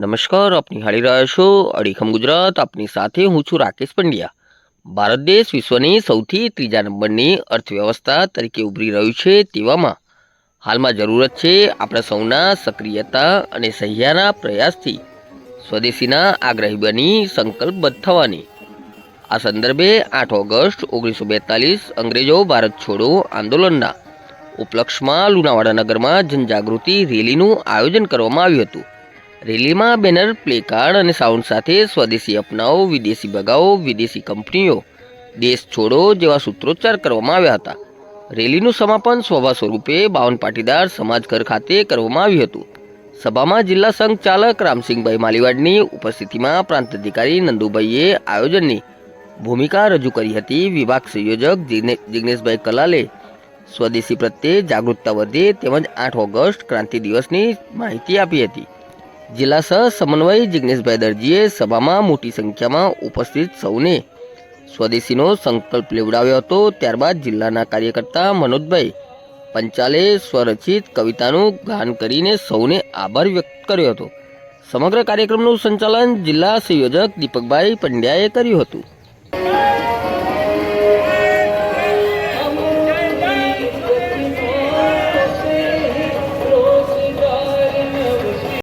નમસ્કાર આપ નિહાળી રહ્યા છો અડીખમ ગુજરાત, આપની સાથે હું છું રાકેશ પંડ્યા. ભારત દેશ વિશ્વની સૌથી ત્રીજા નંબરની અર્થવ્યવસ્થા તરીકે ઉભરી રહ્યું છે તેવામાં હાલમાં જરૂરત છે આપણા સૌના સક્રિયતા અને સહિયાના પ્રયાસથી સ્વદેશીના આગ્રહી બની સંકલ્પબદ્ધ થવાની આ સંદર્ભે આઠ ઓગસ્ટ ઓગણીસો બેતાલીસ અંગ્રેજો ભારત છોડો આંદોલનના ઉપલક્ષમાં લુણાવાડા નગરમાં જનજાગૃતિ રેલીનું આયોજન કરવામાં આવ્યું હતું. રેલીમાં બેનર, પ્લેકાર્ડ અને સાઉન્ડ સાથે સ્વદેશી અપનાવો, વિદેશી ભગાવો, વિદેશી કંપનીઓ, દેશ છોડો જેવા સૂત્રોચ્ચાર કરવામાં આવ્યા હતા. રેલીનું સમાપન સ્વભાવ સ્વરૂપે બાવન પાટીદાર સમાજ ઘર ખાતે કરવામાં આવ્યું હતું. સભામાં જિલ્લા સંઘ ચાલક રામસિંહભાઈ માલીવાડની ઉપસ્થિતિમાં પ્રાંત અધિકારી નંદુભાઈએ આયોજનની ભૂમિકા રજૂ કરી હતી. વિભાગ સંયોજક જિગ્ને- જિગ્નેશભાઈ કલાલે સ્વદેશી પ્રત્યે જાગૃતતા વધે તેમજ આઠ ઓગસ્ટ ક્રાંતિ દિવસની માહિતી આપી હતી. જિલ્લા સહ સમન્વય જિગ્નેશભાઈ દરજીએ સભામાં મોટી સંખ્યામાં ઉપસ્થિત સૌને સ્વદેશીનો સંકલ્પ લેવડાવ્યો હતો. ત્યારબાદ જિલ્લાના કાર્યકર્તા મનોજભાઈ પંચાલે સ્વરચિત કવિતાનું ગાન કરીને સૌને આભાર વ્યક્ત કર્યો હતો. સમગ્ર કાર્યક્રમનું સંચાલન જિલ્લા સંયોજક દીપકભાઈ પંડ્યાએ કર્યું હતું.